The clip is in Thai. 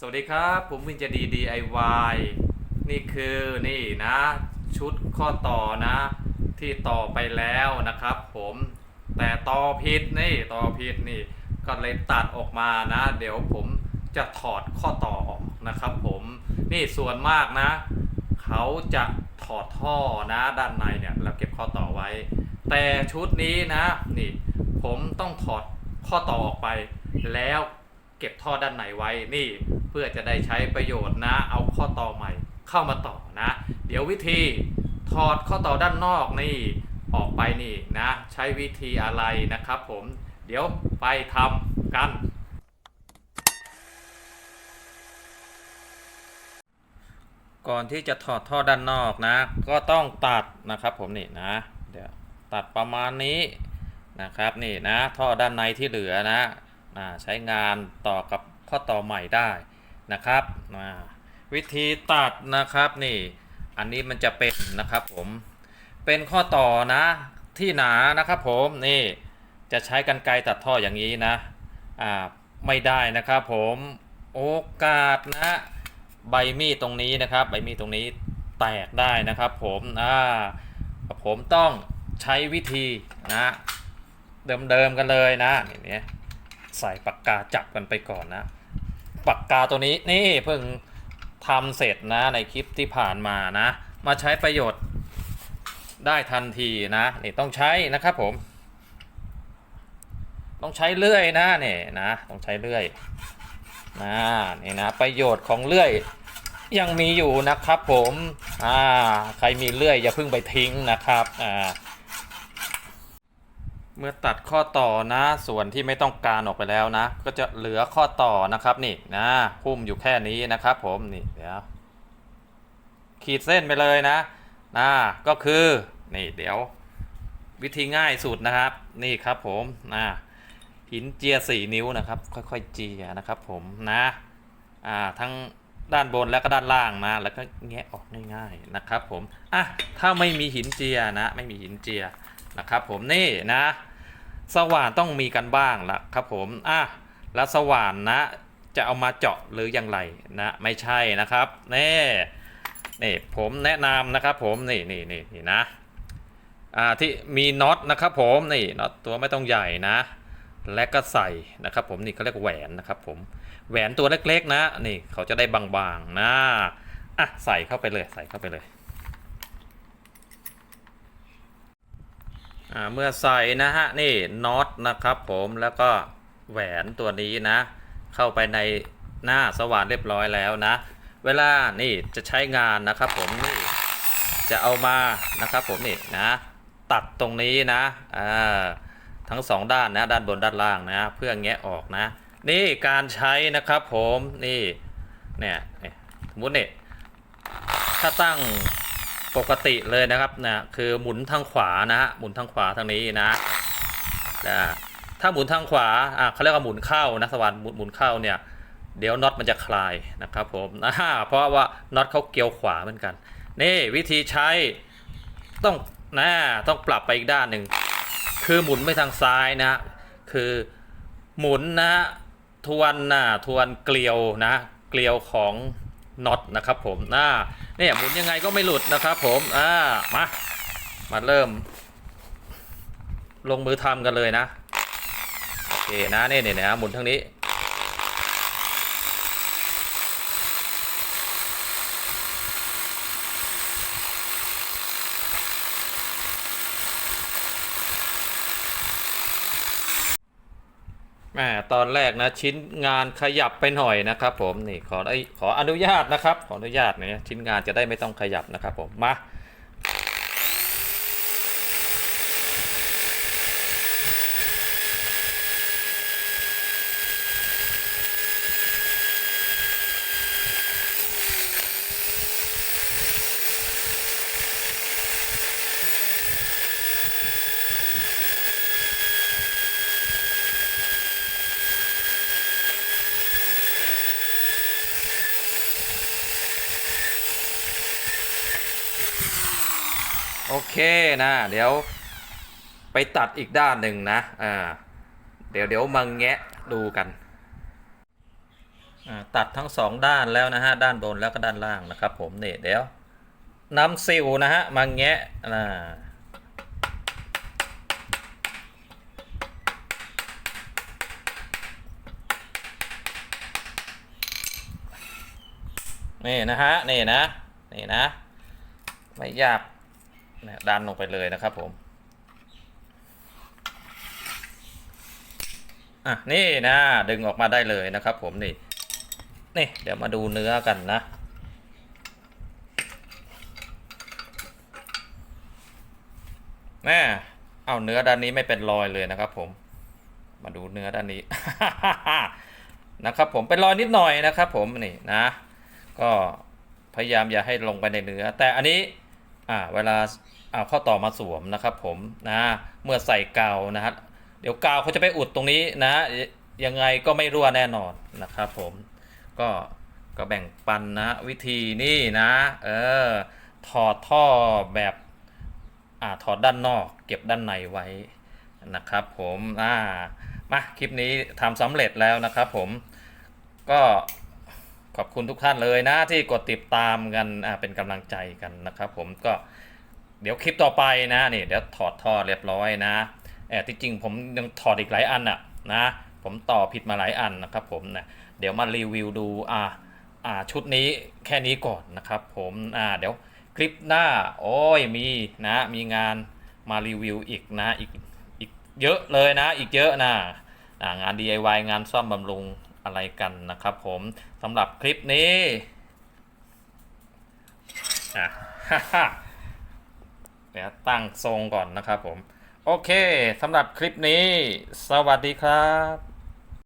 สวัสดีครับ ผมวินจะดี DIY นี่คือนี่นะ ชุดข้อต่อนะ ที่ต่อไปแล้วนะครับผมแต่ต่อผิดนี่ต่อผิดนี่ก็เลยตัดออกมานะ เดี๋ยวผมจะถอดข้อต่อออกนะครับผมนี่ส่วนมากนะ เขาจะถอดท่อนะด้านในเนี่ยแล้วเก็บข้อต่อไว้ แต่ชุดนี้นะนี่ผมต้องถอดข้อต่อออกไปแล้ว เก็บท่อด้านในไว้นี่เพื่อจะได้ใช้ประโยชน์นะ เอาข้อต่อใหม่เข้ามาต่อนะ เดี๋ยววิธีถอดข้อต่อด้านนอกนี่ออกไปนี่นะ ใช้วิธีอะไรนะครับผมเดี๋ยวไปทำกัน ก่อนที่จะถอดท่อด้านนอกนะ ก็ต้องตัดนะครับผมนี่นะเดี๋ยวตัดประมาณนี้นะครับนี่นะท่อด้านในที่เหลือนะ ใช้งานต่อกับข้อต่อใหม่ได้นะครับวิธีตัดนะครับนี่อันนี้มันจะเป็นนะครับผมเป็นข้อต่อนะที่หนานะครับผมนี่จะใช้กันไกรตัดท่ออย่างนี้นะอ่าไม่ได้นะครับผมโอกาสนะใบมีดตรงนี้นะครับ ใบมีดตรงนี้แตกได้นะครับผมอ่าผมต้องใช้วิธีนะเดิมๆกันเลยนะนี่เนี่ย ใส่ปากกาจับกันไปก่อนนะ ปากกาตัวนี้นี่เพิ่งทำเสร็จนะในคลิปที่ผ่านมานะ มาใช้ประโยชน์ได้ทันทีนะนี่ต้องใช้นะครับผม ต้องใช้เลื่อยนะเนี่ยนะต้องใช้เลื่อยนะนี่นะประโยชน์ของเลื่อยยังมีอยู่นะครับผมอ่าใครมีเลื่อยอย่าเพิ่งไปทิ้งนะครับอ่า เมื่อตัดข้อต่อนะ ส่วนที่ไม่ต้องการออกไปแล้วนะ ก็จะเหลือข้อต่อนะครับนี่นะพุ่มอยู่แค่นี้นะครับผมนี่เดี๋ยวขีดเส้นไปเลยนะนะก็คือนี่เดี๋ยววิธีง่ายสุดนะครับ นี่ครับผมนะหินเจียสี่นิ้วนะครับ ค่อยๆเจียนะครับผมนะอ่าทั้งด้านบนแล้วก็ด้านล่างนะแล้วก็แงะออกง่ายๆนะครับผมอะถ้าไม่มีหินเจียนะ ไม่มีหินเจีย นะครับผมนี่นะสว่านต้องมีกันบ้างละครับผมอะแล้วสว่านนะจะเอามาเจาะหรืออย่างไรนะไม่ใช่นะครับนี่นี่ผมแนะนำนะครับผมนี่นี่นี่นี่นะอ่าที่มีน็อตนะครับผมนี่น็อตตัวไม่ต้องใหญ่นะ และก็ใส่นะครับผมนี่เขาเรียกว่าแหวนนะครับผมแหวนตัวเล็กๆนะนี่เขาจะได้บางๆนะอะใส่เข้าไปเลยใส่เข้าไปเลยอ่า เมื่อใส่นะฮะนี่น็อตนะครับผมแล้วก็แหวนตัวนี้นะ เข้าไปในหน้าสว่านเรียบร้อยแล้วนะ เวลานี่จะใช้งานนะครับผมนี่จะเอามานะครับผมนี่นะตัดตรงนี้นะอ่าทั้งสองด้านนะด้านบนด้านล่างนะ เพื่อแงะออกนะ นี่การใช้นะครับผมนี่เนี่ยสมมติเนี่ยถ้าตั้ง ปกติเลยนะครับนะคือหมุนทางขวานะฮะหมุนทางขวาทางนี้นะนะถ้าหมุนทางขวาอะเขาเรียกว่าหมุนเข้านะสว่านหมุนหมุนเข้าเนี่ยเดี๋ยวน็อตมันจะคลายนะครับผมอ่าเพราะว่าน็อตเขาเกี่ยวขวาเหมือนกัน นี่วิธีใช้ต้องนะต้องปรับไปอีกด้านหนึ่งคือหมุนไปทางซ้ายนะคือหมุนนะทวนนะทวนเกลียวนะเกลียวของน็อตนะครับผมนะ เนี่ยหมุนยังไงก็ไม่หลุดนะครับผมอ่ามามาเริ่ม ลงมือทำกันเลยนะโอเคนะเนี่ยเนี่ยนะหมุนทางนี้ แหมตอนแรกนะชิ้นงานขยับไปหน่อยนะครับ ผมนี่ขอได้ขออนุญาตนะครับ ขออนุญาตเนี่ยชิ้นงานจะได้ไม่ต้องขยับนะครับผมมา โอเคนะเดี๋ยวไปตัดอีกด้านหนึ่งนะอ่าเดี๋ยวเดี๋ยวมาแงะดูกันตัดทั้งสองด้านแล้วนะฮะด้านบนแล้วก็ด้านล่างนะครับ ผมเนี่เดี๋ยวนำซิลนะฮะมาแงะนะนี่นะฮะนี่นะนี่นะ ไม่ยาก นะดันลงไปเลยนะครับผม อะ นี่นะดึงออกมาได้เลยนะครับผมนี่ นี่เดี๋ยวมาดูเนื้อกันนะแม่เอาเนื้อด้านนี้ไม่เป็นรอยเลยนะครับผม มาดูเนื้อด้านนี้ นะครับผมเป็นรอยนิดหน่อยนะครับผมนี่นะ ก็พยายามอย่าให้ลงไปในเนื้อ แต่อันนี้ อ่าเวลาเอาข้าต่อมาสวมนะครับผมนะเมื่อใส่กาวนะฮะเดี๋ยวกาวเขาจะไปอุดตรงนี้นะยังไงก็ไม่รั่วแน่นอนนะครับผมก็ก็แบ่งปันนะวิธีนี่นะเออถอดท่อแบบอ่าถอดด้านนอก เก็บด้านในไว้นะครับผมอ่ามาคลิปนี้ทำสำเร็จแล้วนะครับผมก็ ขอบคุณทุกท่านเลยนะที่กดติดตามกันเป็นกำลังใจกันนะครับ ผมก็เดี๋ยวคลิปต่อไปนะนี่เดี๋ยวถอดท่อเรียบร้อยนะแอบที่จริงผมยังถอดอีกหลายอันอะนะผมต่อผิดมาหลายอันนะครับผมนะเดี๋ยวมารีวิวดูอ่าอ่าชุดนี้แค่นี้ก่อนนะครับ ผมอ่าเดี๋ยวคลิปหน้าโอ้ยมีนะมีงานมารีวิวอีกนะอีกอีกเยอะเลยนะอีกเยอะนะงาน DIY งานซ่อมบำรุง อะไรกันนะครับผมสำหรับคลิปนี้อะเดี๋ยวตั้งทรงก่อนนะครับผม โอเคสำหรับคลิปนี้ สวัสดีครับ